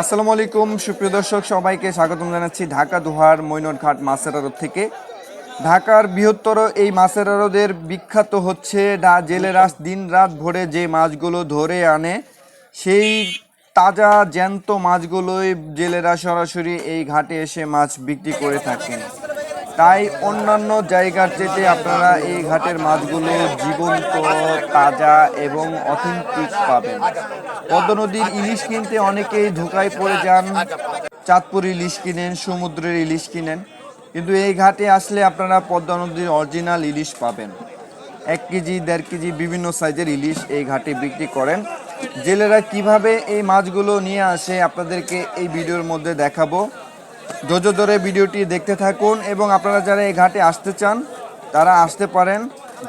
আসসালামু আলাইকুম, সুপ্রিয় দর্শক, সবাইকে স্বাগতম জানাচ্ছি ঢাকা, দুহার মৈনট ঘাট মাছের আড়ত থেকে। ঢাকার বৃহত্তর এই মাছের আড়তের বিখ্যাত হচ্ছে জেলেরা দিন রাত ভরে যে মাছগুলো ধরে আনে, সেই তাজা, জ্যান্ত মাছগুলোই জেলেরা সরাসরি এই ঘাটে এসে মাছ বিক্রি করে থাকেন। তাই অন্যান্য জায়গার চেয়ে আপনারা এই ঘাটের মাছগুলো জীবন্ত, তাজা এবং অথেন্টিক পাবেন। পদ্ম নদীর ইলিশ কিনতে অনেকেই ধোকায় পড়ে যান। চাঁদপুর ইলিশ কিনেন, সমুদ্রের ইলিশ কিনেন। কিন্তু এই ঘাটে আসলে আপনারা পদ্মা নদীর অরিজিনাল ইলিশ পাবেন। এক কেজি, দেড় কেজি বিভিন্ন সাইজের ইলিশ এই ঘাটে বিক্রি করেন। জেলেরা কীভাবে এই মাছগুলো নিয়ে আসে আপনাদেরকে এই ভিডিওর মধ্যে দেখাবো। ধৈর্য ধরে ভিডিওটি দেখতে থাকুন এবং আপনারা যারা এই ঘাটে আসতে চান তারা আসতে পারেন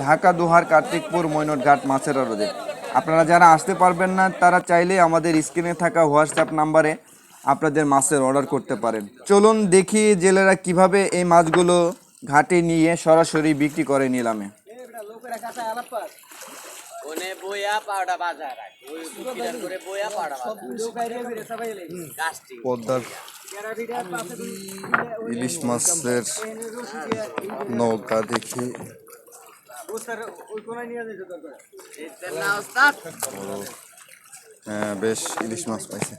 ঢাকা দোহার কার্তিকপুর মৈনট ঘাট মাছের আড়তে আপনারা যারা আসতে পারবেন না তারা চাইলে আমাদের স্ক্রিনে থাকা হোয়াটসঅ্যাপ নাম্বারে আপনাদের মাছের অর্ডার করতে পারেন। চলুন দেখি জেলেরা কীভাবে এই মাছগুলো ঘাটে নিয়ে সরাসরি বিক্রি করে নিলামে। ওনে বইয়া পাউডা বাজার করে বইয়া পাউডা পদ্মার ইলিশ মাছের নৌকা দেখি। হ্যাঁ বেশ, ইলিশ মাছ পাইছে।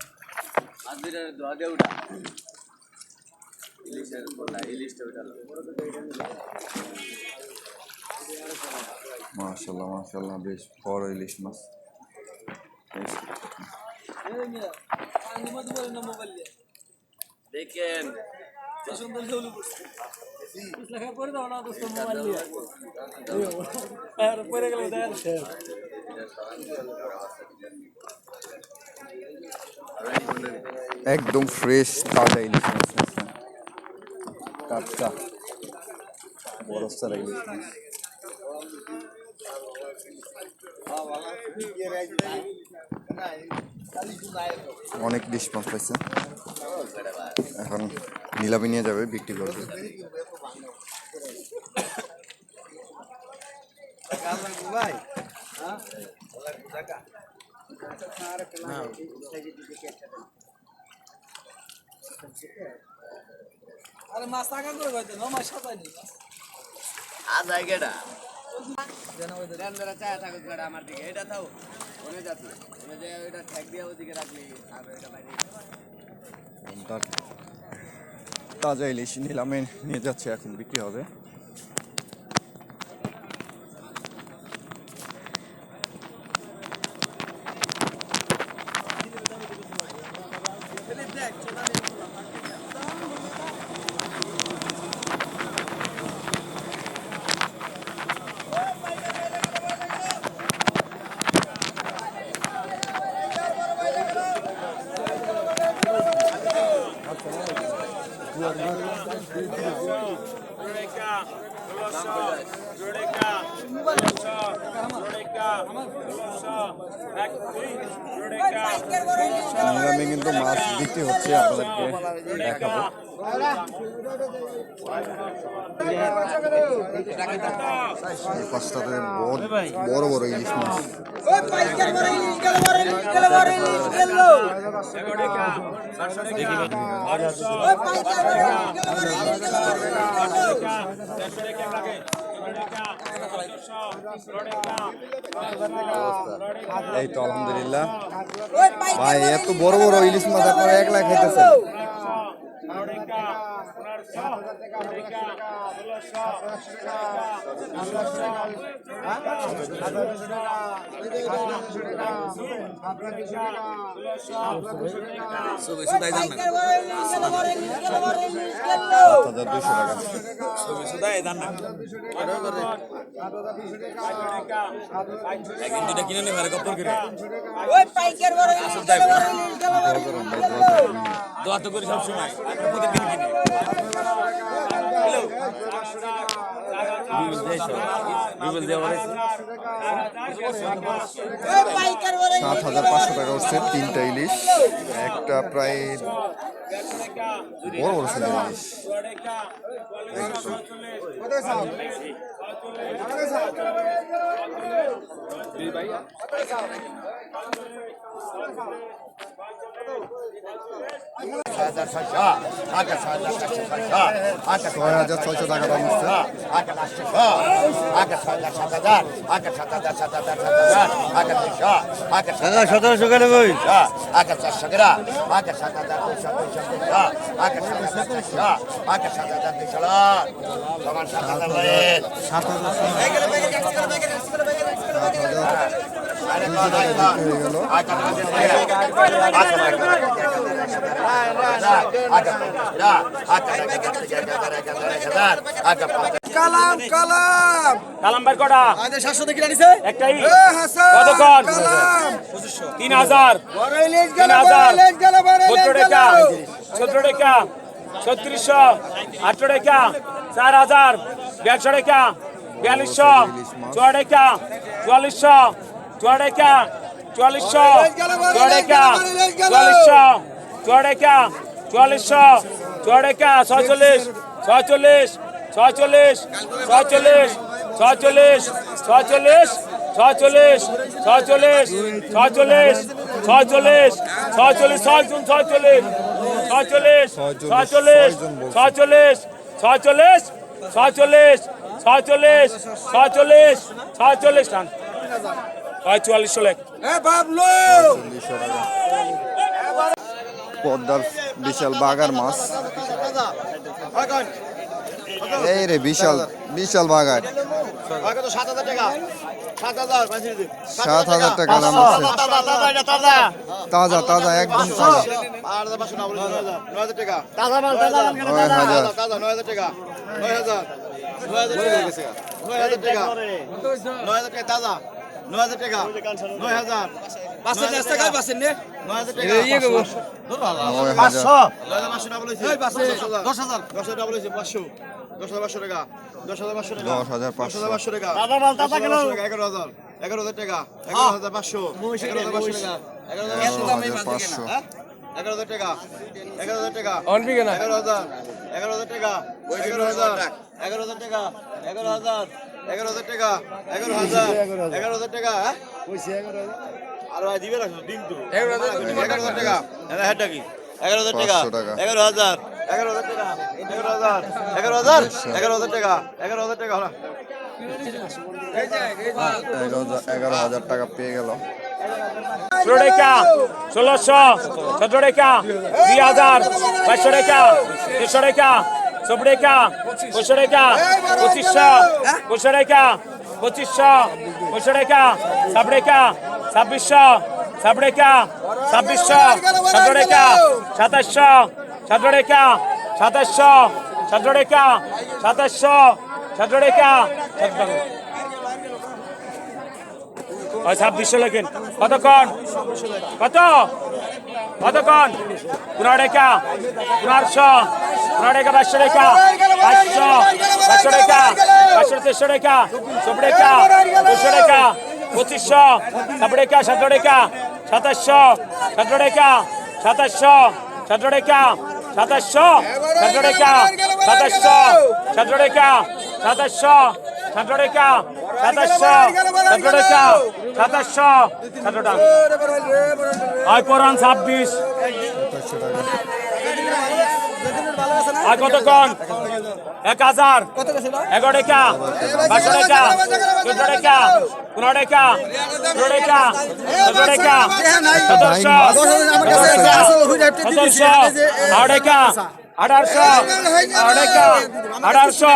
মাশাল্লাহ মাশাল্লাহ, বেশ বড় ইলিশ মাছ। দেখেন। একদম ফ্রেশ তাজা ইলিশ মাছ। টাটকা বড় সারা ইলিশ মাছ। অনেক ইলিশ মাছ পাইছে। এখন নিলামে নিয়ে যাবে বিক্রি করবে। আরে মাছ টাকা করে হয়তো না মাছ সাজায়নি। আজ আই গেডা দেন ধরে চায় থাকুক গেডা আমার দিকে এটা থাও ওনে যাচ্ছে। ওনে যে ওইটা ঠেক দিয়ে ওদিকে রাখলি আর ওইটা বাইরে। তাজা ইলিশ নিলামে নিয়ে যাচ্ছে এখন বিক্রি হবে নিলামে কিন্তু মাছ হচ্ছে আপনাদেরকে দেখাবো। এই পাঁচটাতে বড় বড় বড় ইলিশ মাছ। এই তো আলহামদুলিল্লাহ। ভাই এত বড় বড় ইলিশ মাছ আপনারা একলা বড় দোয়া তো করি সবসময়। কিনি। সাত হাজার পাঁচশো টাকা হচ্ছে তিনটা ইলিশ। একটা প্রায় বড় বড় সাইজের ইলিশ। একদম। ছয় হাজার ছয়শো টাকা দাম হচ্ছে সতেরোশো কেন বই আকাশ চারশো গ্রা আকাশ সাত হাজার দুইশো দুইশো দুইশো আকাশ সাত হাজার দুইশো আকাশ সাত হাজার দুইশো সাত হাজার সাত হাজার। কালাম কালাম। একটাই তিন হাজার। তিন হাজার। সত্তর টাকা। সত্তর টাকা। ছত্রিশশো। আটশো টাকা। চার হাজার। দেড়শো টাকা। বিয়াল্লিশশো। চুয়া টাকা চুয়াল্লিশশো। চুয়া টাকা চুয়াল্লিশশো চুয়া টাকা চুয়াল্লিশশো চুয়া টাকা চুয়াল্লিশশো চুয়া টাকা ছয়চল্লিশ ছয়চল্লিশ ছয়চল্লিশ ছয়চল্লিশ ছয়চল্লিশ ছয়চল্লিশ ছয়চল্লিশ ছয়চল্লিশ ছয়চল্লিশ ছয়চল্লিশ ছয়চল্লিশ ছয়জন ছয়চল্লিশ ছয়চল্লিশ ছয়চল্লিশ ছয়চল্লিশ ছয়চল্লিশ ছয়চল্লিশ ছয়চল্লিশ ছয়চল্লিশ ছয়চল্লিশ টান হয় চুয়াল্লিশশো লেখ পদ্মার বিশাল বাগার মাছ। এই রে বিশাল বিশাল বাগার। সাত হাজার টাকা দাম আছে। তাজা তাজা একদম তাজা নয় হাজার। নয় হাজার টাকা। তাজা। নয় হাজার টাকা। নয় হাজার। বাসের রাস্তা কাজ বাসের নে। নয় হাজার টাকা ইয়ে করব। দশ হাজার। দশ হাজার ডাবল হয়েছে পাঁচশো। দশ হাজার পাঁচশো টাকা। দশ হাজার পাঁচশো টাকা। দশ হাজার পাঁচশো। পাঁচশো টাকা। এগারো হাজার। এগারো হাজার টাকা। এগারো হাজার পাঁচশো। এগারো হাজার পাঁচশো টাকা। এগারো হাজার পাঁচশো। হ্যাঁ? এগারো হাজার টাকা। এগারো হাজার টাকা। এগারো হাজার। এগারো হাজার টাকা। এগারো হাজার। এগারো হাজার টাকা। এগারো হাজার। এগারো হাজার টাকা এগারো হাজার এগারো হাজার টাকা হ্যাঁ? আর ভাই দিবে রাখো ডিম তো। এগারো হাজার টাকা। হ্যাঁ কি? এগারো হাজার টাকা। এগারো হাজার। এগারো হাজার টাকা। এগারো হাজার। এগারো হাজার? এগারো হাজার টাকা। এগারো হাজার টাকা হলো এগারো হাজার- এগারো হাজার টাকা পেয়ে গেল। ষোলো টাকা ষোলোশো সতেরো টাকা দুই হাজার বাইশশো টাকা দেড়শো টাকা সবরেখা কোশরেখা পঁচিশশো কোশরেখা পঁচিশশো কোশরেখা সাবরেখা ছাব্বিশশো সাবরেখা ছাব্বিশশো সাতরেখা সাতাশশো সাতরেখা সাতাশশো সাতরেখা সাতাশশো সাতরেখা ছাব্বিশশো লেখেন। কতক্ষণ কত? কতক্ষণ পুনরেখা পুনর্শ পনেরো টাকা পাঁচশো টাকা পাঁচশো পাঁচশো টাকা পাঁচশো তেরোশো টাকা চব্বিশ টাকা দুশো টাকা পঁচিশশো ছাব্বিশ টাকা সতেরো টাকা সাতাশশো সতেরো টাকা সাতাশশো সতেরো টাকা সাতাশশো সতেরো টাকা সাতাশশো সতেরো টাকা সাতাশশো সতেরো টাকা সাতাশশো সতেরো টাকা সাতাশশো সতেরো টাকা আয় পরান ছাব্বিশ। আর কতক্ষণ? এক হাজার। এগারো টাকা পাঁচশো টাকা চোদ্দ টাকা পনেরো টাকা ষোলো টাকা সতেরো টাকা সতেরোশো। সতেরোশো। আট টাকা আঠারোশো। আট টাকা আঠারোশো।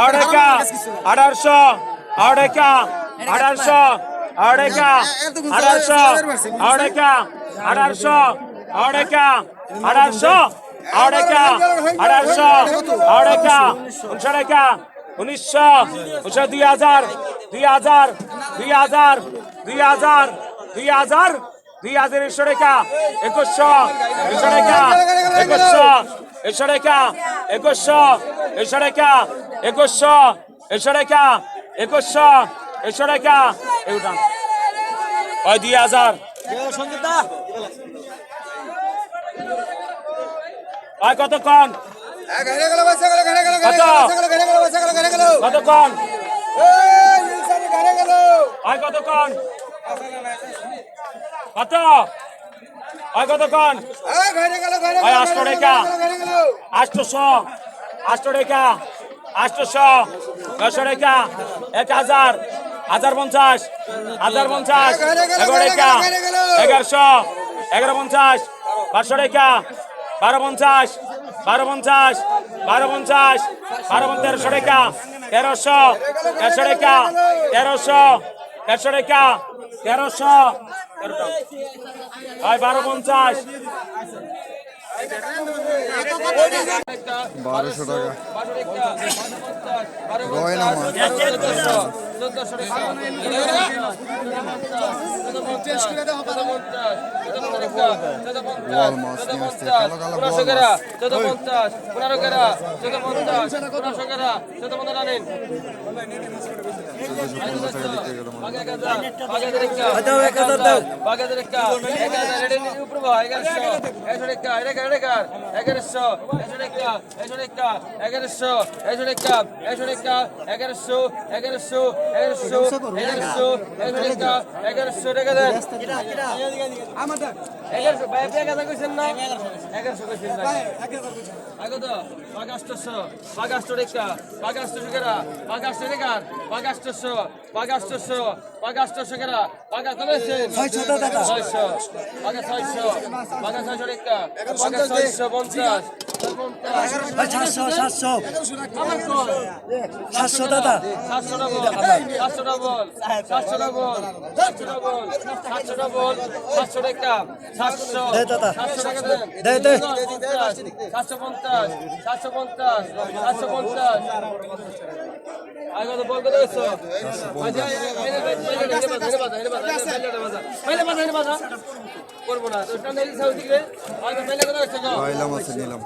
আট টাকা আঠারোশো। আট টাকা আঠারোশো। আট টাকা আঠারোশো। আট টাকা আঠারোশো। আট টাকা আঠারোশো। আট টাকা আঠারোশো আট টাকা উনিশশো টাকা উনিশশো উনিশশো দুই হাজার দুই হাজার দুই হাজার দুই হাজার দুই হাজার দুই হাজার একশো টাকা একুশশো, একশো টাকা একুশশো, একশো টাকা একুশশো, একশো টাকা একুশশো, একশো টাকা একুশশো, একশো টাকা এগুলো ওই দুই হাজার। আয় কতক্ষণ? কতক্ষণ? আর কতক্ষণ? কত? আর কতক্ষণ? আটশো টাকা আটশোশো আটশো টাকা আটশোশো নশো টাকা এক হাজার হাজার পঞ্চাশ হাজার পঞ্চাশ এগারো টাকা এগারোশো এগারো পঞ্চাশ পাঁচশো রেখা বারো পঞ্চাশ বারো পঞ্চাশ বারো পঞ্চাশ বারো তেরোশো টাকা তেরোশো তেরোশো টাকা তেরোশো তেরোশো টাকা তেরোশো। বারো পঞ্চাশ। বারোশো টাকা। বল মাছ নিয়ে চোদ্দ দাও এক হাজার দাও পাগাস্ট রেখা পাগাস্ট রেখা পাগাস্ট রেখা পাগাস্ট পাগাস্ট পাকা আটশো কেরা পাকা কমেছে। ছয়শো টাকা ছয়শো পাকা ছয়শো পাকা ছয়শো টাকা পাকা ছয়শো পঞ্চাশ। সাতশো সাতশো সাতশো দাদা সাতশোটা বল সাতশোটা বল সাতশোটা বল সাতশোটা বল সাতশোটা একটা সাতশো দাদা সাতশো পঞ্চাশ সাতশো পঞ্চাশ সাতশো পঞ্চাশ আগে তো বল কত পাইলাম আছে নিলাম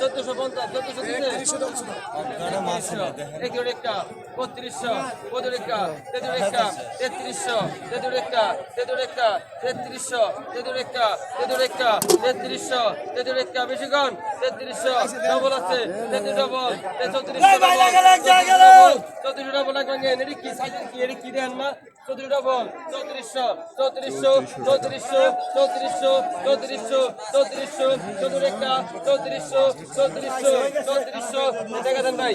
চোদ্দশো পঞ্চাশ চোদ্দশো বত্রিশশো বদরেকা তেদুরেকা তেত্রিশশো তেদুরেকা তেদুরেকা তেত্রিশশো তেদুরেকা তেদুরেকা তেত্রিশশো তেদুরেকা বেশিক্ষণ তেত্রিশশো ডবল আছে তেত্রিশ ডবল চৌত্রিশশো চৌত্রিশ ডবল লাগবে এটি কি সাইজের কি এটি কি দেন না চৌত্রিশটা বল। চৌত্রিশশো চৌত্রিশশো চৌত্রিশশো চৌত্রিশশো চৌত্রিশশো চৌত্রিশশো চৌত্রিশ একটা চৌত্রিশশো চৌত্রিশশো। চৌত্রিশশো দেখা দেন ভাই?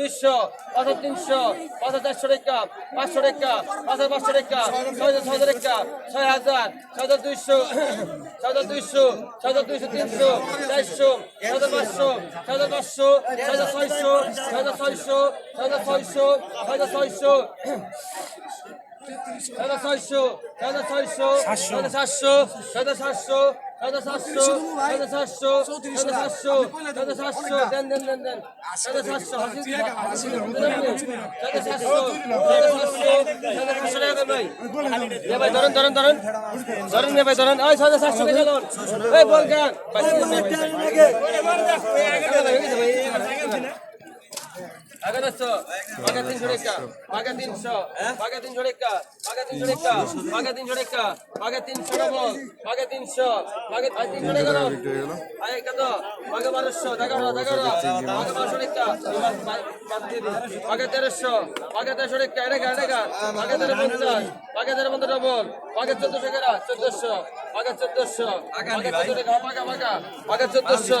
দুইশো পাঁচ হাজার তিনশো পাঁচ হাজার চারশো টাকা পাঁচশো টাকা পাঁচ হাজার পাঁচশো টাকা ছয় হাজার ছয় হাজার টাকা ছয় হাজার ছয় হাজার দুইশো ছয় হাজার দুইশো ছয় হাজার দুইশো তিনশো চারশো ছয় হাজার পাঁচশো ছয় হাজার পাঁচশো ছয় হাজার ছয়শো ছয় হাজার ছয়শো ছয় হাজার ছয়শো ছয় হাজার ছয়শো ছয়টা ছয়শো ছয়টা ছয়শো ছয়টা সাতশো ছয়টা সাতশো ছয়টা সাতশো ছয়টা সাতশো ছয়টা সাতশো ছয়টা সাতশো দেন দেন দেন দেন ছয়টা সাতশো ছয়টা সাতশো ছয়টা সাতশো ছয়টা সাতশো টাকা ভাই এ ভাই ধরেন ধরেন ধরেন ধরেন নে ভাই ধরেন ওই ছয়টা সাতশো টাকা ধরুন এই বল গান এগারোশো মাগা তিনশো রেখা মাগা তিনশো মাগা তিনশো রেখা মাগা তিনশো রেখা মাগা তিনশো রেখা মাগা তিনশো ডবল মাগা তিনশো মাগা তিনশো এগারো এগারো মাগা বারোশো, এগারো এগারো মাগা বারোশো রেখা মাগা তেরোশো মাগা তেরোশো রেখা এটাকা এটাকা মাগা তেরো পঞ্চাশ মাগা তেরো পঞ্চাশ ডবল মাগা চোদ্দশো এগারো, চোদ্দশো মাগা চোদ্দশো মাগা চোদ্দশো মাগা মাগা মাগা চোদ্দশো।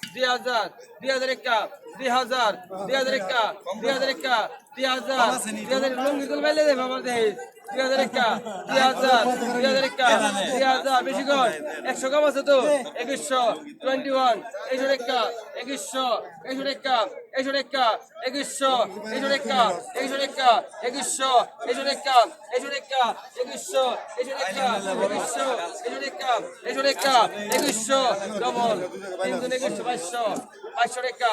দুই হাজার দুই হাজার একটা দুই হাজার দুই হাজার একা, দুই হাজার একা, দুই হাজার দুই হাজার, লুঙ্গি তুল বাইলে দে বাবা দে দুই হাজার একা, দুই হাজার দুই হাজার একা একশো কম আছে তো? একুশশো টোয়েন্টি ওয়ান একশো একা একুশশো এইশো একা। এইশো একা একুশশো এইশো একা এইশো একা একুশশো এইশো একা এইশো একা একুশশো এইশো একা একুশশো এইশো একা এইশো একা একুশশো ডবল তিনজন একুশশো বাইশশো বাইশশো টাকা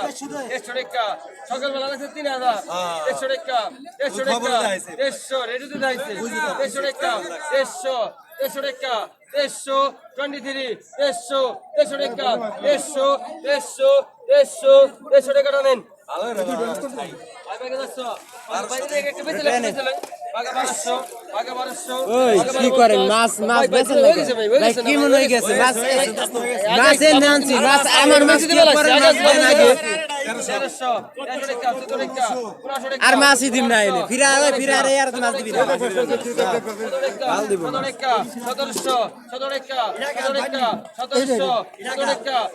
দেড়শো টাকা সকালবেলা লাগছে তিন হাজার দেড়শো টাকা দেড়শো টাকা দেড়শো রেডিতে যাইছে দেড়শো দেড়শো দেড়শো টাকা দেড়শো টোয়েন্টি থ্রি দেড়শো দেড়শো টাকা দেড়শো দেড়শো দেড়শো দেড়শো টাকা টানেন কি মনে হয়ে গেছে আর মাছই দিম না এনে। ফিরা আরে ফিরা আরে আর মাছ দিবি না।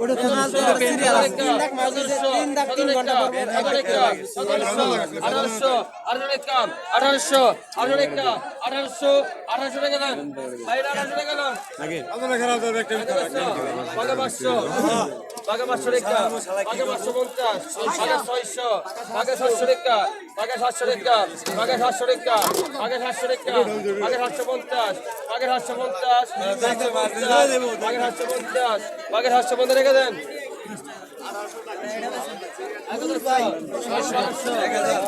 ওটা তো মাছ দিবে তিন তিন ঘণ্টা পর আঠারোশো আঠারোটা আঠারোশো আঠারোটা আঠারোশো আঠারোশো টাকা দেন বাইরে আঠারোশো টাকা দেন বাঘা পাঁচশো টাকা বাঘা পাঁচশো পঞ্চাশ বাঘা ছয়শো বাঘা সাতশো টাকা বাঘা সাতশো টাকা বাঘা সাতশো টাকা বাঘা সাতশো টাকা বাঘা সাতশো পঞ্চাশ বাঘা সাতশো পঞ্চাশ বাঘা সাতশো পঞ্চাশ বাঘা সাতশো পঞ্চাশ রেখে দেন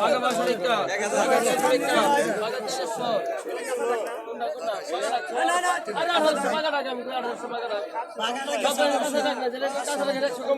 বাঘা পাঁচশো টাকা বাঘা